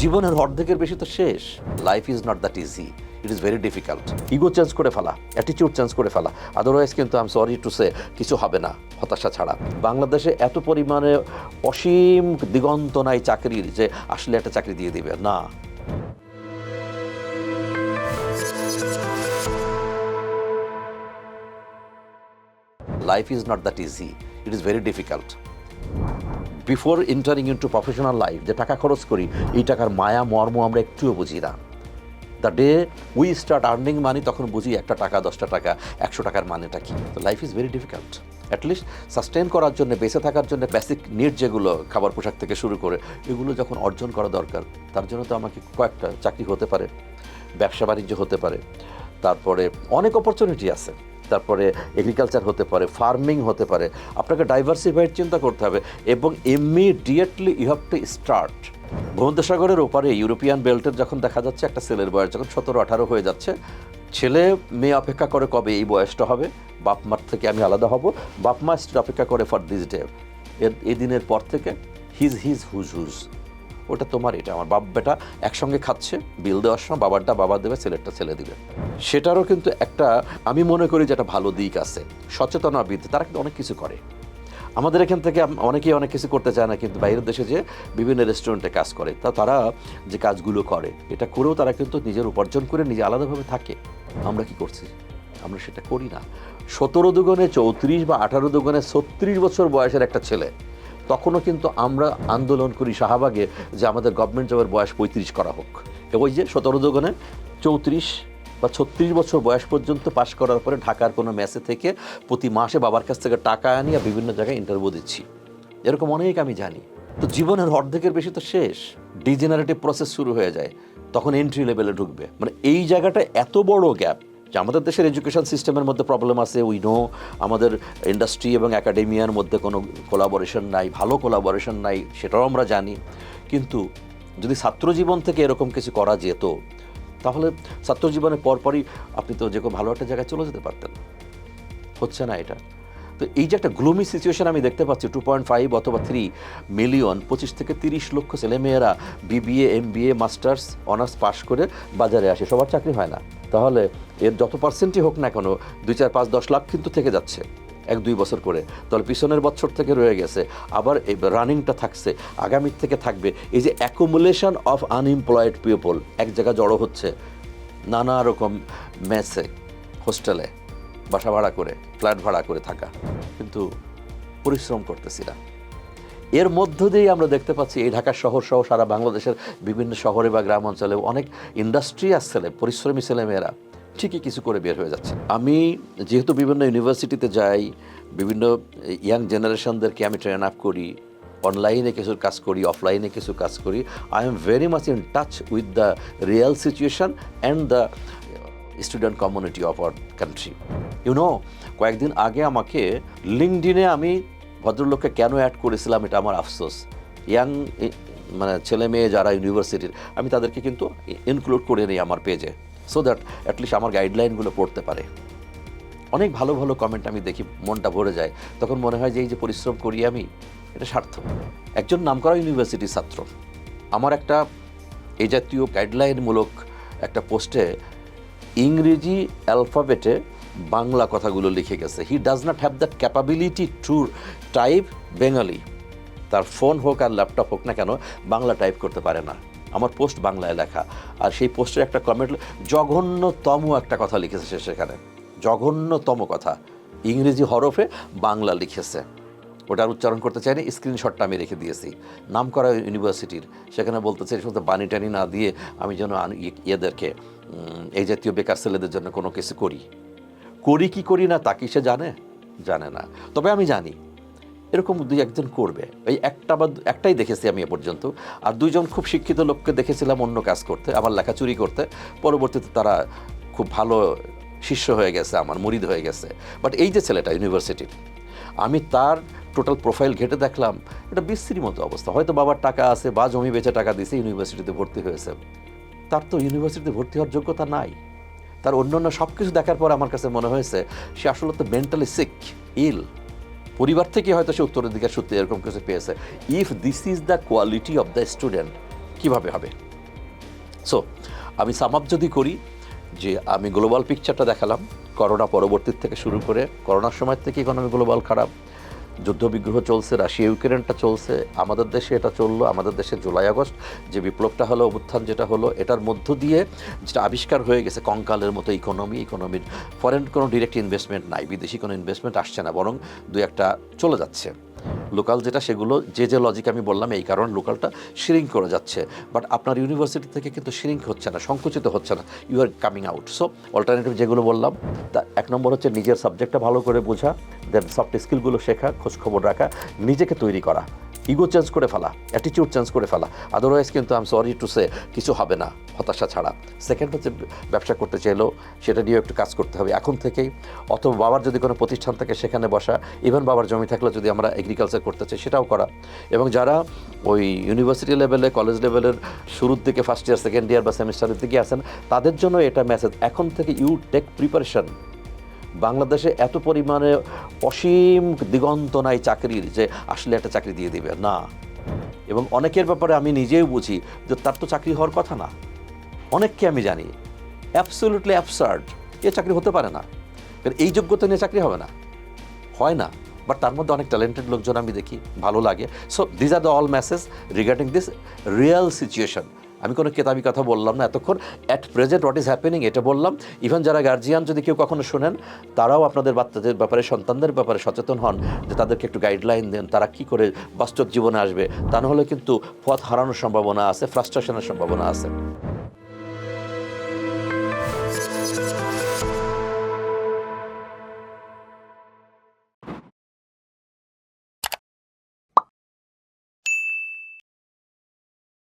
জীবনের অর্ধেকের বেশি তো শেষ। Life is not that easy it is very difficult ego change করে ফেলা অ্যাটিটিউড চেঞ্জ করে ফেলা। আদারওয়াইজ কিন্তু I am sorry to say কিছু হবে না, হতাশা ছাড়া। বাংলাদেশে এত পরিমাণে অসীম দিগন্ত নাই চাকরির যে আসলে একটা চাকরি দিয়ে দিবে। না। Life is not that easy it is very difficult before entering into professional life যে টাকা খরচ করি, এই টাকার মায়া, মর্ম আমরা একটুও বুঝি না। The day we start earning money তখন বুঝি একটা টাকা, দশটা টাকা, একশো টাকার মানেটা কি? তো life is very difficult at least sustain করার জন্য, বেঁচে থাকার জন্য বেসিক নিড যেগুলো, খাবার পোশাক থেকে শুরু করে, এগুলো যখন অর্জন করা দরকার, তার জন্য তো আমাকে কয়েকটা চাকরি হতে পারে, ব্যবসা বাণিজ্য হতে পারে, তারপরে অনেক অপরচুনিটি আছে। তারপরে এগ্রিকালচার হতে পারে ফার্মিং হতে পারে, আপনাকে ডাইভার্সিফাইড চিন্তা করতে হবে এবং immediately you have to start ভূমধ্যসাগরের ওপারে ইউরোপিয়ান বেল্টের যখন দেখা যাচ্ছে একটা ছেলের বয়স যখন সতেরো, আঠারো হয়ে যাচ্ছে, ছেলে, মেয়ে অপেক্ষা করে কবে এই বয়সটা হবে? বাপ, মার থেকে আমি আলাদা হব। বাপ, মা অপেক্ষা করে ফর দিস ডে এর এই দিনের পর থেকে হিজ হিজ হুজ হুজ ওটা তোমার, এটা আমার বাপ বেটা একসঙ্গে খাচ্ছে, বিল দেওয়ার সময় বাবারটা বাবা দেবে, ছেলেরটা ছেলে দিবে। সেটারও কিন্তু একটা, আমি মনে করি যে একটা ভালো দিক আছে, সচেতনা বৃদ্ধি, তারা কিন্তু অনেক কিছু করে। আমাদের এখান থেকে অনেকেই অনেক কিছু করতে চায় না, কিন্তু বাইরের দেশে যে বিভিন্ন রেস্টুরেন্টে কাজ করে, তা তারা যে কাজগুলো করে, এটা করেও তারা কিন্তু নিজের উপার্জন করে নিজে আলাদাভাবে থাকে। আমরা কি করছি? আমরা সেটা করি না। সতেরো দুগুণে চৌত্রিশ বা আঠারো দুগুণে ছত্রিশ বছর বয়সের একটা ছেলে তখনও কিন্তু আমরা আন্দোলন করি শাহবাগে যে আমাদের গভর্নমেন্ট জবের বয়স পঁয়ত্রিশ করা হোক। এবং যে সতেরো দুগুণে চৌত্রিশ বা ছত্রিশ বছর বয়স পর্যন্ত পাশ করার পরে ঢাকার কোনো মেসে থেকে প্রতি মাসে বাবার কাছ থেকে টাকা আনি আর বিভিন্ন জায়গায় ইন্টারভিউ দিচ্ছি। এরকম অনেক আমি জানি। তো জীবনের অর্ধেকের বেশি তো শেষ। ডিজেনারেটিভ প্রসেস শুরু হয়ে যায়। তখন এন্ট্রি লেভেলে ঢুকবে। মানে এই জায়গাটা এত বড় গ্যাপ যে আমাদের দেশের এডুকেশন সিস্টেমের মধ্যে প্রবলেম আছে উই নো আমাদের ইন্ডাস্ট্রি এবং অ্যাকাডেমিয়ার মধ্যে কোনো কোলাবোরেশন নাই, ভালো কোলাবোরেশন নাই, সেটাও আমরা জানি। কিন্তু যদি ছাত্র জীবন থেকে এরকম কিছু করা যেত, তাহলে ছাত্র জীবনের পরপরই আপনি তো যে ভালো একটা জায়গায় চলে যেতে পারতেন। হচ্ছে না এটা। তো এই যে একটা গ্লুমি সিচুয়েশন আমি দেখতে পাচ্ছি টু পয়েন্ট ফাইভ অথবা থ্রি মিলিয়ন পঁচিশ থেকে তিরিশ লক্ষ ছেলেমেয়েরা BBA MBA masters honours pass করে বাজারে আসে। সবার চাকরি হয় না। তাহলে এর যত পার্সেন্টই হোক না কেন, দুই চার পাঁচ দশ লাখ কিন্তু থেকে যাচ্ছে এক দুই বছর করে। তাহলে পিছনের বছর থেকে রয়ে গেছে। আবার এই রানিংটা থাকছে। আগামীর থেকে থাকবে। এই যে অ্যাকুমুলেশন অফ আনএমপ্লয়েড পিপল এক জায়গায় জড়ো হচ্ছে নানা রকম মেসে হোস্টেলে বাসা ভাড়া করে ফ্ল্যাট ভাড়া করে থাকা। কিন্তু পরিশ্রম করতেছি না। এর মধ্য দিয়েই আমরা দেখতে পাচ্ছি এই ঢাকা শহর সহ সারা বাংলাদেশের বিভিন্ন শহরে বা গ্রাম অঞ্চলে অনেক ইন্ডাস্ট্রিয়াস ছেলে, পরিশ্রমী ছেলেমেয়েরা। ঠিকই কিছু করে বের হয়ে যাচ্ছে। আমি যেহেতু বিভিন্ন ইউনিভার্সিটিতে যাই, বিভিন্ন ইয়াং জেনারেশনদেরকে আমি ট্রেন আপ করি অনলাইনে কিছু কাজ করি অফলাইনে কিছু কাজ করি I am very much in touch with the real situation and the student community of our country you know কয়েকদিন আগে আমাকে লিঙ্কডিনে আমি ভদ্রলোককে কেন অ্যাড করেছিলাম এটা আমার আফসোস। ইয়াং মানে ছেলে মেয়ে যারা ইউনিভার্সিটির আমি তাদেরকে কিন্তু ইনক্লুড করে নিই আমার পেজে সো দ্যাট অ্যাটলিস্ট আমার গাইডলাইনগুলো পড়তে পারে। অনেক ভালো ভালো কমেন্ট আমি দেখি, মনটা ভরে যায়। তখন মনে হয় যে এই যে পরিশ্রম করি আমি, এটা সার্থক। একজন নামকরা ইউনিভার্সিটির ছাত্র, আমার একটা এই জাতীয় গাইডলাইনমূলক একটা পোস্টে ইংরেজি অ্যালফাবেটে বাংলা কথাগুলো লিখে গেছে। He does not have that capability to type Bengali তার ফোন হোক আর ল্যাপটপ হোক না কেন, বাংলা টাইপ করতে পারে না। আমার পোস্ট বাংলায় লেখা। আর সেই পোস্টের একটা কমেন্ট জঘন্যতম একটা কথা লিখেছে সে সেখানে। জঘন্যতম কথা। ইংরেজি হরফে বাংলা লিখেছে। ওটার উচ্চারণ করতে চাইনি স্ক্রিনশটটা আমি রেখে দিয়েছি। নাম করা ইউনিভার্সিটির সেখানে বলতেছে এই সমস্ত বানি টানি না দিয়ে আমি যেন ইয়েদেরকে এই জাতীয় বেকার ছেলেদের জন্য কোনো কিছু করি। করি কি করি না তা কি সে জানে? জানে না। তবে আমি জানি, এরকম দুই একজন করবে। এই একটা বা একটাই দেখেছি আমি এ পর্যন্ত। আর দুইজন খুব শিক্ষিত লোককে দেখেছিলাম অন্য কাজ করতে আমার লেখা চুরি করতে। পরবর্তীতে তারা খুব ভালো শিষ্য হয়ে গেছে, আমার মুরিদ হয়ে গেছে। বাট এই যে ছেলেটা ইউনিভার্সিটির আমি তার টোটাল প্রোফাইল ঘেটে দেখলাম, এটা বিশ্রী মতো অবস্থা। হয়তো বাবার টাকা আছে, বা জমি বেচে টাকা দিয়েছে, ইউনিভার্সিটিতে ভর্তি হয়েছে। তার তো ইউনিভার্সিটিতে ভর্তি হওয়ার যোগ্যতা নাই। তার অন্য অন্য সব কিছু দেখার পর আমার কাছে মনে হয়েছে, সে আসলে তো মেন্টালি সিক ইল পরিবার থেকে হয়তো সে উত্তরাধিকার সূত্রে এরকম কিছু পেয়েছে। If this is the quality of the student কীভাবে হবে? সো আমি সাম আপ যদি করি, যে আমি গ্লোবাল পিকচারটা দেখালাম করোনা পরবর্তী থেকে শুরু করে করোনার সময় থেকে ইকোনমি গ্লোবাল খারাপ। যুদ্ধবিগ্রহ চলছে, রাশিয়া, ইউক্রেনটা চলছে, আমাদের দেশে এটা চলল, আমাদের দেশে জুলাই, আগস্ট, যে বিপ্লবটা হলো, অভ্যুত্থান যেটা হলো, এটার মধ্য দিয়ে যেটা আবিষ্কার হয়ে গেছে কঙ্কালের মতো ইকোনমি ইকোনমির ফরেন কোনো ডিরেক্ট ইনভেস্টমেন্ট নাই, বিদেশি কোনো ইনভেস্টমেন্ট আসছে না, বরং দু একটা চলে যাচ্ছে। লোকাল যেটা, সেগুলো যে যে লজিক আমি বললাম, এই কারণে লোকালটা শিরিং করে যাচ্ছে। বাট আপনার ইউনিভার্সিটি থেকে কিন্তু শিরিং হচ্ছে না, সংকুচিত হচ্ছে না। You are coming out so alternative যেগুলো বললাম, তা এক নম্বর হচ্ছে নিজের সাবজেক্টটা ভালো করে বোঝা দেন সফট স্কিলগুলো শেখা খোঁজখবর রাখা, নিজেকে তৈরি করা। ইগো চেঞ্জ করে ফেলা অ্যাটিটিউড চেঞ্জ করে ফেলা। আদারওয়াইজ কিন্তু I am sorry to say কিছু হবে না, হতাশা ছাড়া। সেকেন্ড হচ্ছে ব্যবসা করতে চাইলেও সেটা নিয়েও একটু কাজ করতে হবে। এখন থেকেই অথবা বাবার যদি কোনো প্রতিষ্ঠান থাকে সেখানে বসা ইভেন বাবার জমি থাকলে যদি আমরা এগ্রিকালচার করতে চাই সেটাও করা। এবং যারা ওই ইউনিভার্সিটি লেভেলে কলেজ লেভেলের শুরুর দিকে ফার্স্ট ইয়ার সেকেন্ড ইয়ার বা সেমিস্টারের দিকে আসেন তাদের জন্য এটা মেসেজ এখন থেকে ইউ টেক প্রিপারেশন বাংলাদেশে এত পরিমাণে অসীম দিগন্ত নাই চাকরির যে আসলে একটা চাকরি দিয়ে দিবে। না। এবং অনেকের ব্যাপারে আমি নিজেও বুঝি যে তার তো চাকরি হওয়ার কথা না। অনেককে আমি জানি অ্যাবসোলুটলি অ্যাবসার্ড এ চাকরি হতে পারে না। কারণ এই যোগ্যতা নিয়ে চাকরি হবে না। হয় না। বাট তার মধ্যে অনেক ট্যালেন্টেড লোকজন আমি দেখি, ভালো লাগে। So these are the all message regarding this real situation আমি কোনো কেতাবি কথা বললাম না। এতক্ষণ at present what is happening এটা বললাম। ইভেন যারা গার্জিয়ান যদি কেউ কখনো শোনেন, তারাও আপনাদের বাচ্চাদের ব্যাপারে, সন্তানদের ব্যাপারে সচেতন হন যে তাদেরকে একটু গাইডলাইন দেন, তারা কি করে বাস্তব জীবনে আসবে। তা নাহলে কিন্তু পথ হারানোর সম্ভাবনা আছে ফ্রাস্ট্রেশনের সম্ভাবনা আছে।